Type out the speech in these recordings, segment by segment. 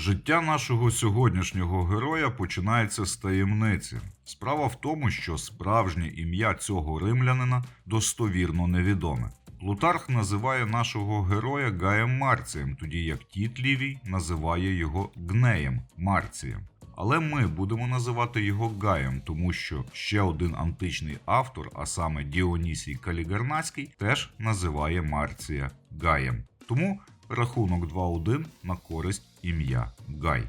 Життя нашого сьогоднішнього героя починається з таємниці. Справа в тому, що справжнє ім'я цього римлянина достовірно невідоме. Плутарх називає нашого героя Гаєм Марцієм, тоді як Тіт Лівій називає його Гнеєм Марцієм. Але ми будемо називати його Гаєм, тому що ще один античний автор, а саме Діонісій Калігарнацький, теж називає Марція Гаєм. Тому рахунок 2-1 на користь ім'я Гай.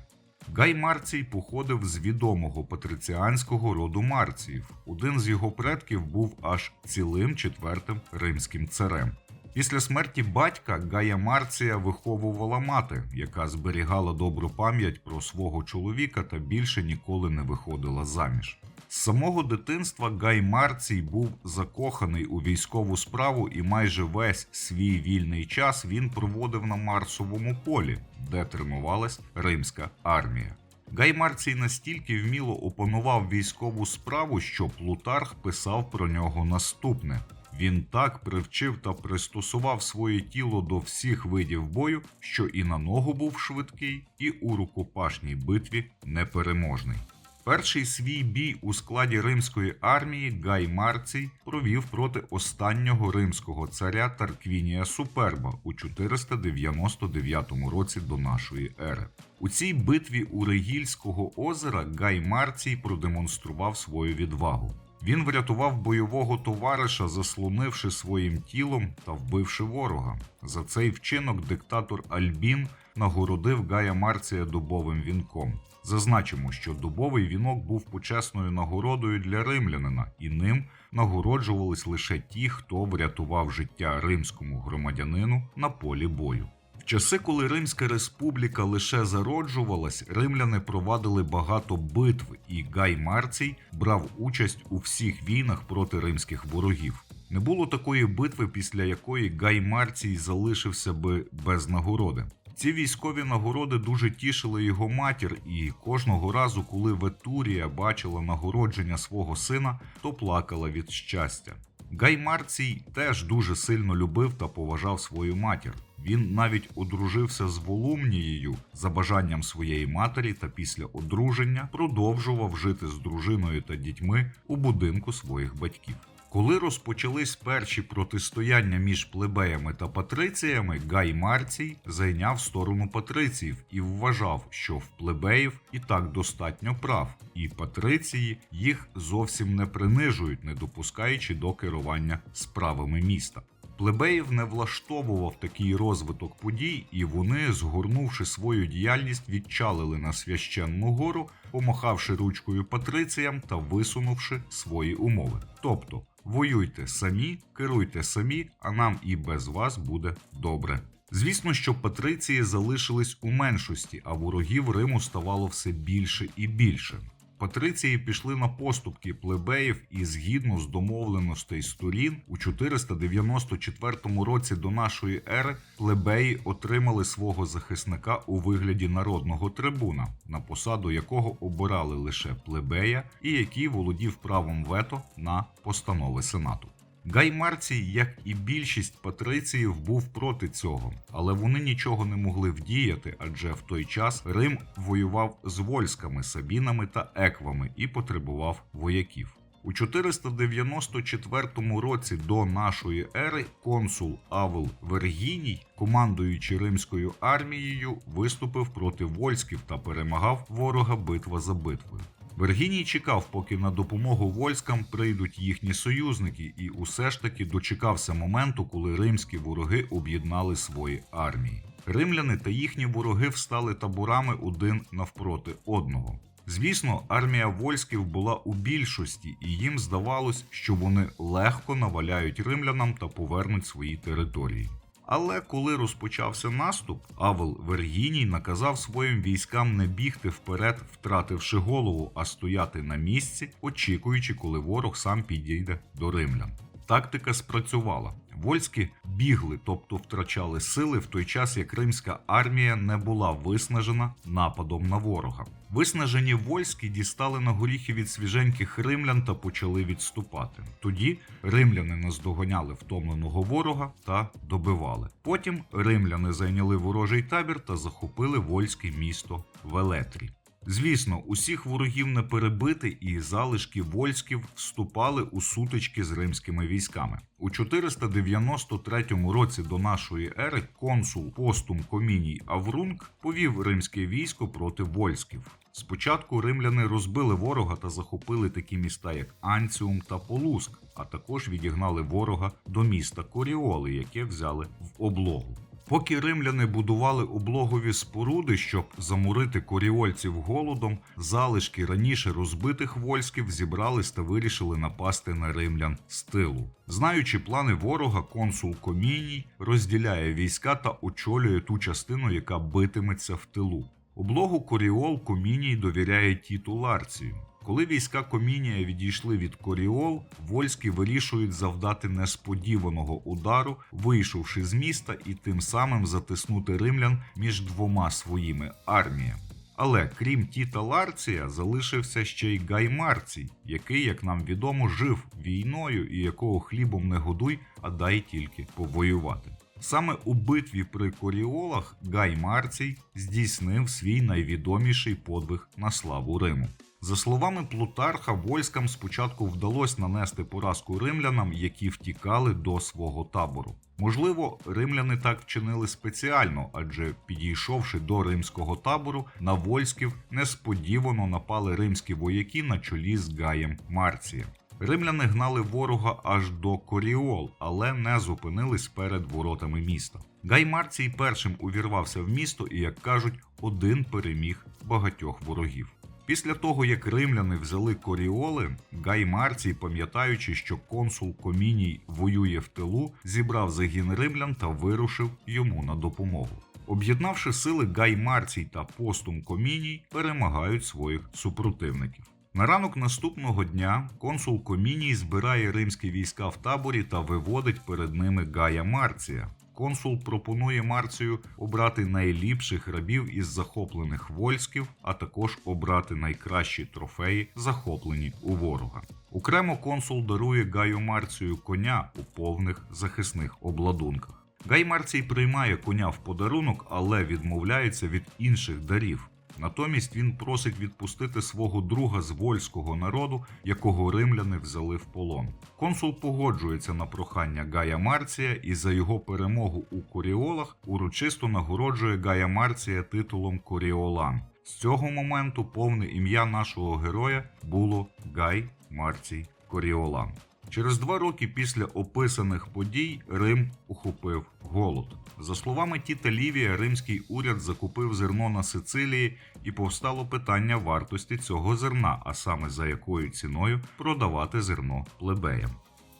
Гай Марцій походив з відомого патриціанського роду Марціїв. Один з його предків був аж цілим четвертим римським царем. Після смерті батька Гая Марція виховувала мати, яка зберігала добру пам'ять про свого чоловіка та більше ніколи не виходила заміж. З самого дитинства Гай Марцій був закоханий у військову справу, і майже весь свій вільний час він проводив на Марсовому полі, де тренувалась римська армія. Гай Марцій настільки вміло опанував військову справу, що Плутарх писав про нього наступне: він так привчив та пристосував своє тіло до всіх видів бою, що і на ногу був швидкий, і у рукопашній битві непереможний. Перший свій бій у складі римської армії Гай Марцій провів проти останнього римського царя Тарквінія Суперба у 499 році до нашої ери. У цій битві у Регільського озера Гай Марцій продемонстрував свою відвагу. Він врятував бойового товариша, заслонивши своїм тілом та вбивши ворога. За цей вчинок диктатор Альбін нагородив Гая Марція дубовим вінком. Зазначимо, що дубовий вінок був почесною нагородою для римлянина, і ним нагороджувались лише ті, хто врятував життя римському громадянину на полі бою. В часи, коли Римська республіка лише зароджувалась, римляни провадили багато битв, і Гай Марцій брав участь у всіх війнах проти римських ворогів. Не було такої битви, після якої Гай Марцій залишився би без нагороди. Ці військові нагороди дуже тішили його матір, і кожного разу, коли Ветурія бачила нагородження свого сина, то плакала від щастя. Гай Марцій теж дуже сильно любив та поважав свою матір. Він навіть одружився з Волумнією за бажанням своєї матері та після одруження продовжував жити з дружиною та дітьми у будинку своїх батьків. Коли розпочались перші протистояння між плебеями та патриціями, Гай Марцій зайняв сторону патриціїв і вважав, що в плебеїв і так достатньо прав, і патриції їх зовсім не принижують, не допускаючи до керування справами міста. Плебеїв не влаштовував такий розвиток подій, і вони, згорнувши свою діяльність, відчалили на священну гору, помахавши ручкою патриціям та висунувши свої умови. Тобто воюйте самі, керуйте самі, а нам і без вас буде добре. Звісно, що патриції залишились у меншості, а ворогів Риму ставало все більше і більше. Патриції пішли на поступки плебеїв і згідно з домовленостей сторін у 494 році до нашої ери плебеї отримали свого захисника у вигляді народного трибуна, на посаду якого обирали лише плебея і який володів правом вето на постанови сенату. Гай Марцій, як і більшість патриціїв, був проти цього, але вони нічого не могли вдіяти, адже в той час Рим воював з вольськами, сабінами та еквами і потребував вояків. У 494 році до нашої ери консул Авел Вергіній, командуючи римською армією, виступив проти вольськів та перемагав ворога битва за битвою. Вергіній чекав, поки на допомогу войскам прийдуть їхні союзники, і усе ж таки дочекався моменту, коли римські вороги об'єднали свої армії. Римляни та їхні вороги встали таборами один навпроти одного. Звісно, армія вольськів була у більшості, і їм здавалось, що вони легко наваляють римлянам та повернуть свої території. Але коли розпочався наступ, Авел Вергіній наказав своїм військам не бігти вперед, втративши голову, а стояти на місці, очікуючи, коли ворог сам підійде до римлян. Тактика спрацювала. Вольські бігли, тобто втрачали сили в той час, як римська армія не була виснажена нападом на ворога. Виснажені вольські дістали на горіхи від свіженьких римлян та почали відступати. Тоді римляни наздоганяли втомленого ворога та добивали. Потім римляни зайняли ворожий табір та захопили вольське місто Велетрі. Звісно, усіх ворогів не перебити, і залишки вольськів вступали у сутички з римськими військами. У 493 році до нашої ери консул постум Коміній Аврунг повів римське військо проти вольськів. Спочатку римляни розбили ворога та захопили такі міста, як Анціум та Полуск, а також відігнали ворога до міста Коріоли, яке взяли в облогу. Поки римляни будували облогові споруди, щоб замурити коріольців голодом, залишки раніше розбитих вольськів зібрались та вирішили напасти на римлян з тилу. Знаючи плани ворога, консул Коміній розділяє війська та очолює ту частину, яка битиметься в тилу. Облогу Коріол Коміній довіряє Тіту Ларцію. Коли війська Комінія відійшли від Коріол, вольські вирішують завдати несподіваного удару, вийшовши з міста і тим самим затиснути римлян між двома своїми арміями. Але крім Тіта Ларція, залишився ще й Гай Марцій, який, як нам відомо, жив війною і якого хлібом не годуй, а дай тільки повоювати. Саме у битві при Коріолах Гай Марцій здійснив свій найвідоміший подвиг на славу Риму. За словами Плутарха, войскам спочатку вдалося нанести поразку римлянам, які втікали до свого табору. Можливо, римляни так вчинили спеціально, адже підійшовши до римського табору, на вольськів несподівано напали римські вояки на чолі з Гаєм Марцієм. Римляни гнали ворога аж до Коріол, але не зупинились перед воротами міста. Гай Марцій першим увірвався в місто і, як кажуть, один переміг багатьох ворогів. Після того, як римляни взяли коріоли, Гай Марцій, пам'ятаючи, що консул Коміній воює в тилу, зібрав загін римлян та вирушив йому на допомогу. Об'єднавши сили, Гай Марцій та постум Коміній перемагають своїх супротивників. На ранок наступного дня консул Коміній збирає римські війська в таборі та виводить перед ними Гая Марція. Консул пропонує Марцію обрати найліпших рабів із захоплених вольськів, а також обрати найкращі трофеї, захоплені у ворога. Окремо консул дарує Гаю Марцію коня у повних захисних обладунках. Гай Марцій приймає коня в подарунок, але відмовляється від інших дарів. Натомість він просить відпустити свого друга з вольського народу, якого римляни взяли в полон. Консул погоджується на прохання Гая Марція і за його перемогу у Коріолах урочисто нагороджує Гая Марція титулом Коріолан. З цього моменту повне ім'я нашого героя було Гай Марцій Коріолан. Через два роки після описаних подій Рим ухопив голод. За словами Тіта Лівія, римський уряд закупив зерно на Сицилії і повстало питання вартості цього зерна, а саме за якою ціною продавати зерно плебеям.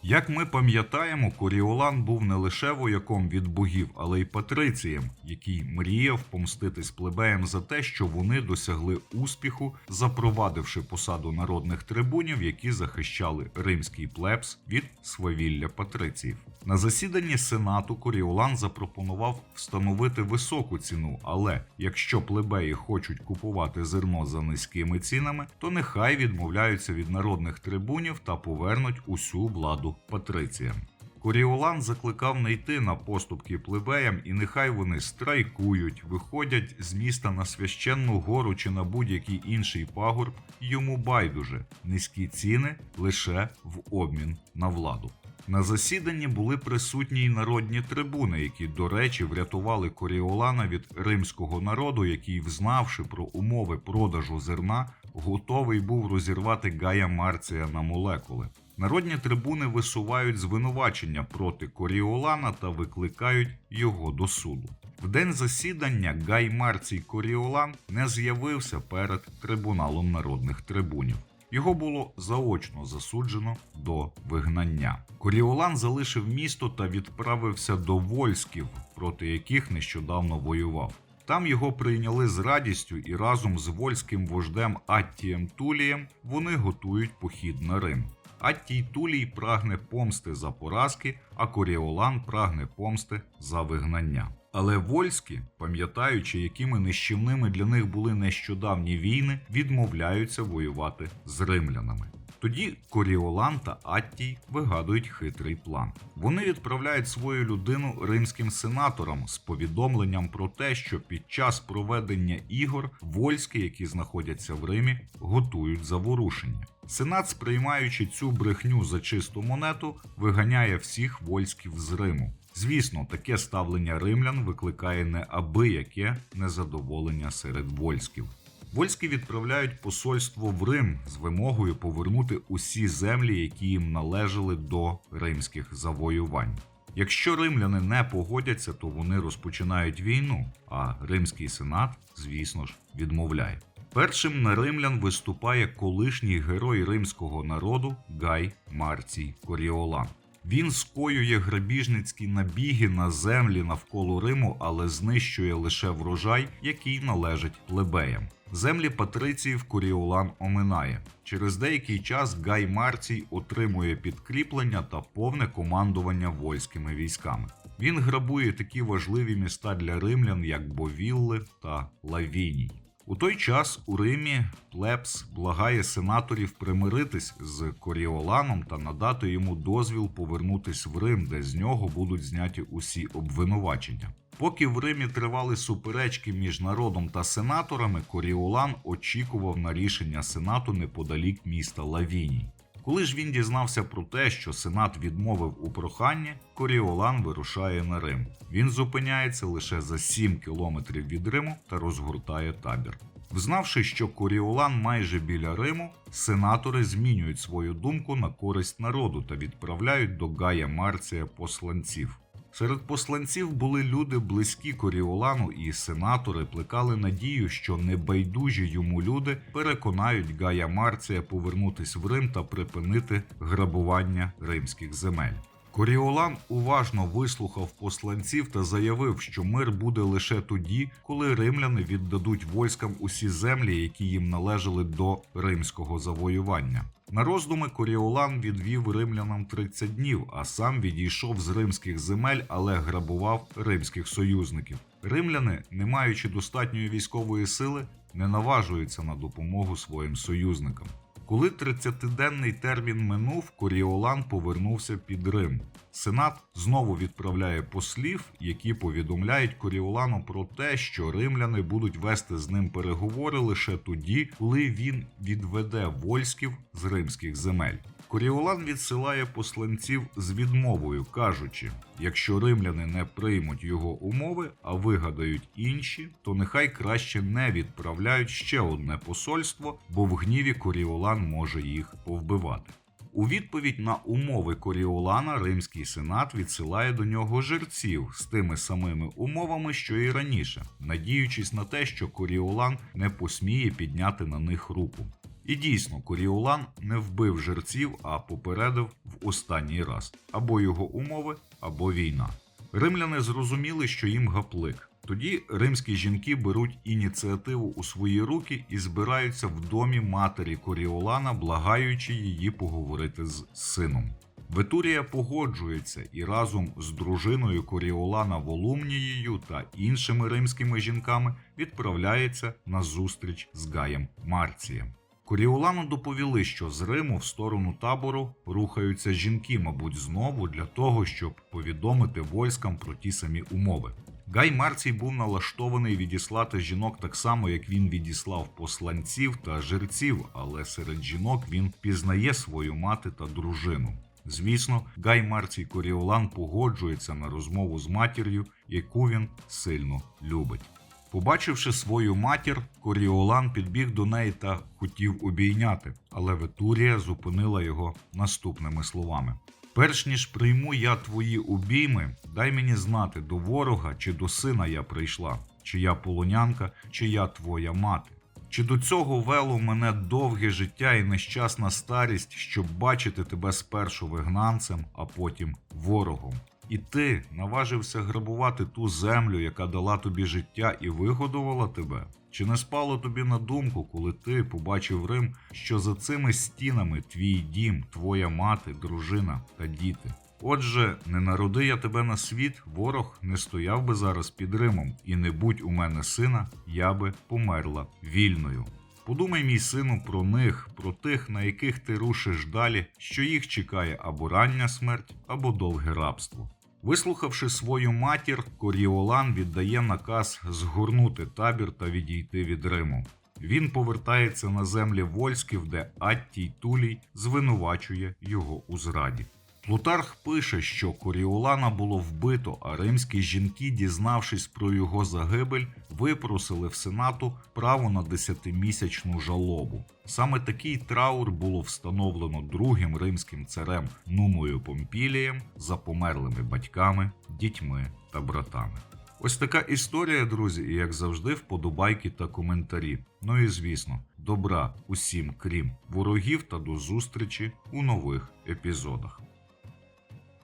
Як ми пам'ятаємо, Коріолан був не лише вояком від богів, але й патрицієм, який мріяв помститись плебеям за те, що вони досягли успіху, запровадивши посаду народних трибунів, які захищали римський плебс від свавілля патриціїв. На засіданні сенату Коріолан запропонував встановити високу ціну, але якщо плебеї хочуть купувати зерно за низькими цінами, то нехай відмовляються від народних трибунів та повернуть усю владу патриціям. Коріолан закликав не йти на поступки плебеям, і нехай вони страйкують, виходять з міста на священну гору чи на будь-який інший пагорб, йому байдуже низькі ціни лише в обмін на владу. На засіданні були присутні й народні трибуни, які, до речі, врятували Коріолана від римського народу, який, взнавши про умови продажу зерна, готовий був розірвати Гая Марція на молекули. Народні трибуни висувають звинувачення проти Коріолана та викликають його до суду. В день засідання Гай Марцій Коріолан не з'явився перед трибуналом народних трибунів. Його було заочно засуджено до вигнання. Коріолан залишив місто та відправився до вольськів, проти яких нещодавно воював. Там його прийняли з радістю і разом з вольським вождем Аттієм Тулієм вони готують похід на Рим. Аттій Тулій прагне помсти за поразки, а Коріолан прагне помсти за вигнання. Але вольські, пам'ятаючи, якими нищівними для них були нещодавні війни, відмовляються воювати з римлянами. Тоді Коріолан та Аттій вигадують хитрий план. Вони відправляють свою людину римським сенаторам з повідомленням про те, що під час проведення ігор вольські, які знаходяться в Римі, готують заворушення. Сенат, сприймаючи цю брехню за чисту монету, виганяє всіх вольськів з Риму. Звісно, таке ставлення римлян викликає неабияке незадоволення серед вольськів. Вольські відправляють посольство в Рим з вимогою повернути усі землі, які їм належали до римських завоювань. Якщо римляни не погодяться, то вони розпочинають війну, а римський сенат, звісно ж, відмовляє. Першим на римлян виступає колишній герой римського народу Гай Марцій Коріолан. Він скоює грабіжницькі набіги на землі навколо Риму, але знищує лише врожай, який належить плебеям. Землі патриціїв Коріолан оминає. Через деякий час Гай Марцій отримує підкріплення та повне командування вольськими військами. Він грабує такі важливі міста для римлян, як Бовілли та Лавіній. У той час у Римі Плебс благає сенаторів примиритись з Коріоланом та надати йому дозвіл повернутись в Рим, де з нього будуть зняті усі обвинувачення. Поки в Римі тривали суперечки між народом та сенаторами, Коріолан очікував на рішення сенату неподалік міста Лавіній. Коли ж він дізнався про те, що сенат відмовив у проханні, Коріолан вирушає на Рим. Він зупиняється лише за 7 кілометрів від Риму та розгортає табір. Взнавши, що Коріолан майже біля Риму, сенатори змінюють свою думку на користь народу та відправляють до Гая Марція посланців. Серед посланців були люди близькі Коріолану, і сенатори плекали надію, що небайдужі йому люди переконають Гая Марція повернутись в Рим та припинити грабування римських земель. Коріолан уважно вислухав посланців та заявив, що мир буде лише тоді, коли римляни віддадуть войскам усі землі, які їм належали до римського завоювання. На роздуми Коріолан відвів римлянам 30 днів, а сам відійшов з римських земель, але грабував римських союзників. Римляни, не маючи достатньої військової сили, не наважуються на допомогу своїм союзникам. Коли 30-денний термін минув, Коріолан повернувся під Рим. Сенат знову відправляє послів, які повідомляють Коріолану про те, що римляни будуть вести з ним переговори лише тоді, коли він відведе вольськів з римських земель. Коріолан відсилає посланців з відмовою, кажучи: якщо римляни не приймуть його умови, а вигадають інші, то нехай краще не відправляють ще одне посольство, бо в гніві Коріолан може їх повбивати. У відповідь на умови Коріолана римський сенат відсилає до нього жерців з тими самими умовами, що і раніше, надіючись на те, що Коріолан не посміє підняти на них руку. І дійсно, Коріолан не вбив жерців, а попередив в останній раз або його умови, або війна. Римляни зрозуміли, що їм гаплик. Тоді римські жінки беруть ініціативу у свої руки і збираються в домі матері Коріолана, благаючи її поговорити з сином. Ветурія погоджується і разом з дружиною Коріолана Волумнією та іншими римськими жінками відправляється на зустріч з Гаєм Марцієм. Коріолану доповіли, що з Риму в сторону табору рухаються жінки, мабуть, знову для того, щоб повідомити войскам про ті самі умови. Гай Марцій був налаштований відіслати жінок так само, як він відіслав посланців та жерців, але серед жінок він пізнає свою мати та дружину. Звісно, Гай Марцій Коріолан погоджується на розмову з матір'ю, яку він сильно любить. Побачивши свою матір, Коріолан підбіг до неї та хотів обійняти, але Ветурія зупинила його наступними словами: Перш ніж прийму я твої обійми, дай мені знати, до ворога чи до сина я прийшла, чи я полонянка, чи я твоя мати. Чи до цього вело мене довге життя і нещасна старість, щоб бачити тебе спершу вигнанцем, а потім ворогом? І ти наважився грабувати ту землю, яка дала тобі життя і вигодувала тебе? Чи не спало тобі на думку, коли ти побачив Рим, що за цими стінами твій дім, твоя мати, дружина та діти? Отже, не народи я тебе на світ, ворог не стояв би зараз під Римом, і не будь у мене сина, я би померла вільною. Подумай, мій сину, про них, про тих, на яких ти рушиш далі, що їх чекає або рання смерть, або довге рабство. Вислухавши свою матір, Коріолан віддає наказ згорнути табір та відійти від Риму. Він повертається на землі Вольськів, де Аттій Тулій звинувачує його у зраді. Плутарх пише, що Коріолана було вбито, а римські жінки, дізнавшись про його загибель, випросили в сенату право на десятимісячну жалобу. Саме такий траур було встановлено другим римським царем Нумою Помпілієм за померлими батьками, дітьми та братами. Ось така історія, друзі, і як завжди, вподобайки та коментарі. Ну і звісно, добра усім, крім ворогів, та до зустрічі у нових епізодах.